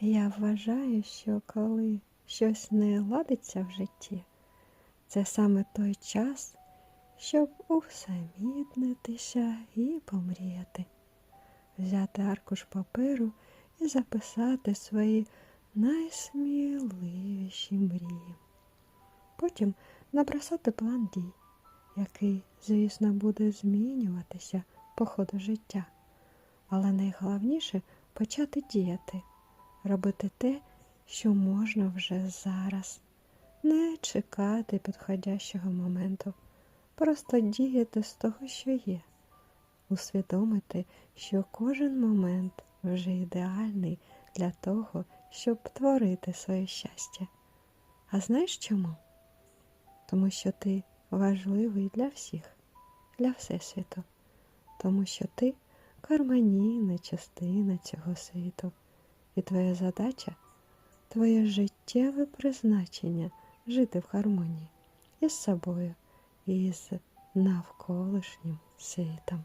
Я вважаю, що коли щось не ладиться в житті, це саме той час, щоб усамітнитися і помріяти, взяти аркуш паперу і записати свої найсміливіші мрії. Потім набросати план дій, який, звісно, буде змінюватися по ходу життя. Але найголовніше почати діяти, робити те, що можна вже зараз, не чекати підходящого моменту, просто діяти з того, що є, усвідомити, що кожен момент вже ідеальний для того, щоб творити своє щастя. А знаєш чому? Тому що ти важливий для всіх, для Всесвіту, тому що ти гармонійна частина цього світу, і твоя задача твоє життєве призначення жити в гармонії із собою і з навколишнім світом.